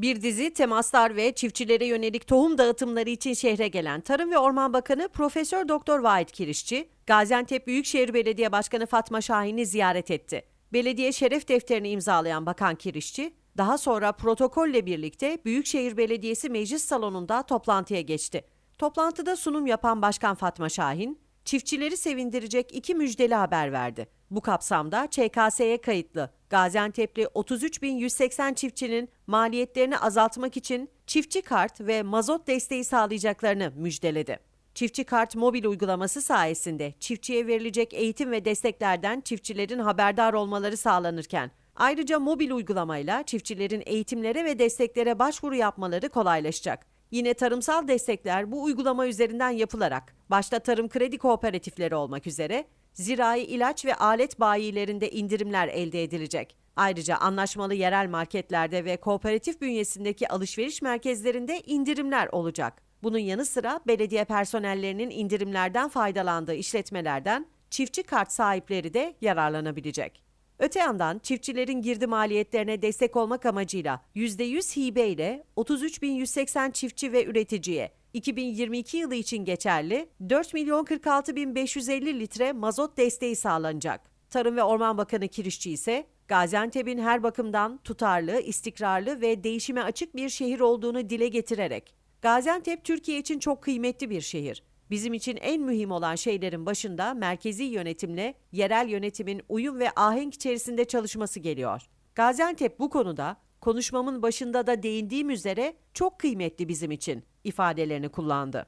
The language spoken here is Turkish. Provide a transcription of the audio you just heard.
Bir dizi temaslar ve çiftçilere yönelik tohum dağıtımları için şehre gelen Tarım ve Orman Bakanı Profesör Doktor Vahit Kirişçi, Gaziantep Büyükşehir Belediye Başkanı Fatma Şahin'i ziyaret etti. Belediye şeref defterini imzalayan Bakan Kirişçi, daha sonra protokolle birlikte Büyükşehir Belediyesi Meclis Salonu'nda toplantıya geçti. Toplantıda sunum yapan Başkan Fatma Şahin, çiftçileri sevindirecek iki müjdeli haber verdi. Bu kapsamda ÇKS'ye kayıtlı Gaziantep'li 33.180 çiftçinin maliyetlerini azaltmak için çiftçi kart ve mazot desteği sağlayacaklarını müjdeledi. Çiftçi Kart mobil uygulaması sayesinde çiftçiye verilecek eğitim ve desteklerden çiftçilerin haberdar olmaları sağlanırken ayrıca mobil uygulamayla çiftçilerin eğitimlere ve desteklere başvuru yapmaları kolaylaşacak. Yine tarımsal destekler bu uygulama üzerinden yapılarak başta tarım kredi kooperatifleri olmak üzere zirai ilaç ve alet bayilerinde indirimler elde edilecek. Ayrıca anlaşmalı yerel marketlerde ve kooperatif bünyesindeki alışveriş merkezlerinde indirimler olacak. Bunun yanı sıra belediye personellerinin indirimlerden faydalandığı işletmelerden çiftçi kart sahipleri de yararlanabilecek. Öte yandan çiftçilerin girdi maliyetlerine destek olmak amacıyla %100 hibe ile 33.180 çiftçi ve üreticiye 2022 yılı için geçerli 4 milyon 46 bin 550 litre mazot desteği sağlanacak. Tarım ve Orman Bakanı Kirişçi ise Gaziantep'in her bakımdan tutarlı, istikrarlı ve değişime açık bir şehir olduğunu dile getirerek Gaziantep Türkiye için çok kıymetli bir şehir. Bizim için en mühim olan şeylerin başında merkezi yönetimle yerel yönetimin uyum ve ahenk içerisinde çalışması geliyor. Gaziantep bu konuda konuşmamın başında da değindiğim üzere çok kıymetli bizim için ifadelerini kullandı.